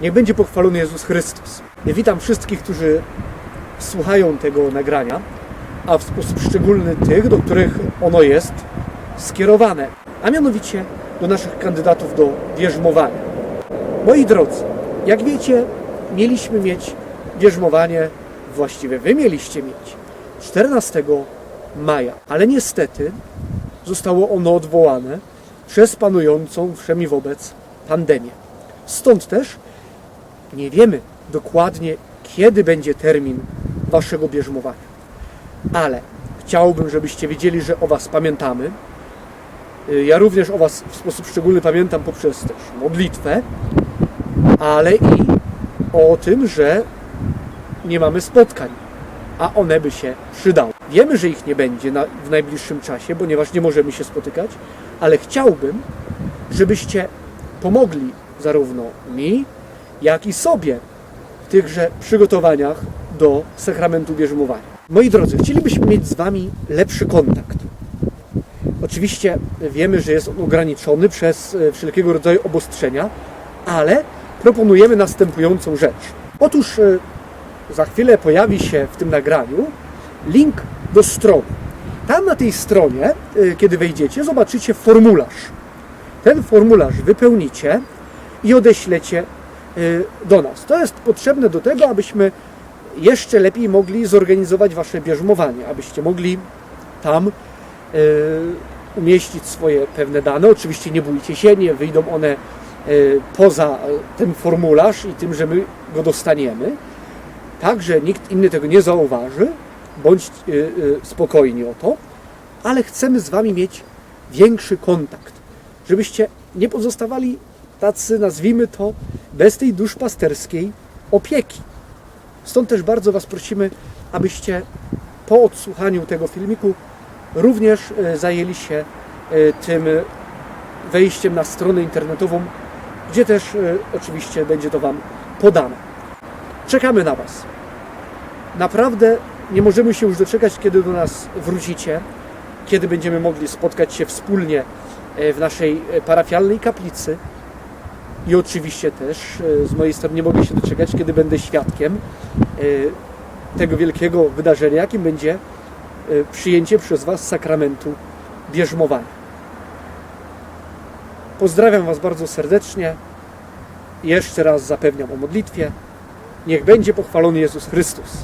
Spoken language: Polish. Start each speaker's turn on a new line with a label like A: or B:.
A: Niech będzie pochwalony Jezus Chrystus. Witam wszystkich, którzy słuchają tego nagrania, a w sposób szczególny tych, do których ono jest skierowane, a mianowicie do naszych kandydatów do wierzmowania. Moi drodzy, jak wiecie, mieliśmy mieć wierzmowanie, właściwie wy mieliście mieć 14 maja, ale niestety zostało ono odwołane przez panującą wszemi wobec pandemię. Stąd też nie wiemy dokładnie, kiedy będzie termin waszego bierzmowania. Ale chciałbym, żebyście wiedzieli, że o was pamiętamy. Y, Ja również o was w sposób szczególny pamiętam poprzez też modlitwę, ale i o tym, że nie mamy spotkań, a one by się przydały. Wiemy, że ich nie będzie na, w najbliższym czasie, ponieważ nie możemy się spotykać, ale chciałbym, żebyście pomogli zarówno mi, jak i sobie w tychże przygotowaniach do sakramentu bierzmowania. Moi drodzy, chcielibyśmy mieć z Wami lepszy kontakt. Oczywiście wiemy, że jest on ograniczony przez e, wszelkiego rodzaju obostrzenia, ale proponujemy następującą rzecz. Otóż e, za chwilę pojawi się w tym nagraniu link do strony. Tam na tej stronie, y, kiedy wejdziecie, zobaczycie formularz. Ten formularz wypełnicie i odeślecie do nas. To jest potrzebne do tego, abyśmy jeszcze lepiej mogli zorganizować Wasze bierzmowanie, abyście mogli tam y, umieścić swoje pewne dane. Oczywiście nie bójcie się, nie wyjdą one y, poza ten formularz i tym, że my go dostaniemy tak, że nikt inny tego nie zauważy, bądź y, y, spokojni o to, ale chcemy z Wami mieć większy kontakt, żebyście nie pozostawali tacy, nazwijmy to, bez tej duszpasterskiej opieki. Stąd też bardzo Was prosimy, abyście po odsłuchaniu tego filmiku również y, zajęli się y, tym wejściem na stronę internetową, gdzie też oczywiście będzie to Wam podane. Czekamy na Was. Naprawdę nie możemy się już doczekać, kiedy do nas wrócicie, kiedy będziemy mogli spotkać się wspólnie e, w naszej e, parafialnej kaplicy. I oczywiście też e, z mojej strony nie mogę się doczekać, kiedy będę świadkiem e, tego wielkiego wydarzenia, jakim będzie e, przyjęcie przez Was sakramentu bierzmowania. Pozdrawiam Was bardzo serdecznie. Jeszcze raz zapewniam o modlitwie. Niech będzie pochwalony Jezus Chrystus.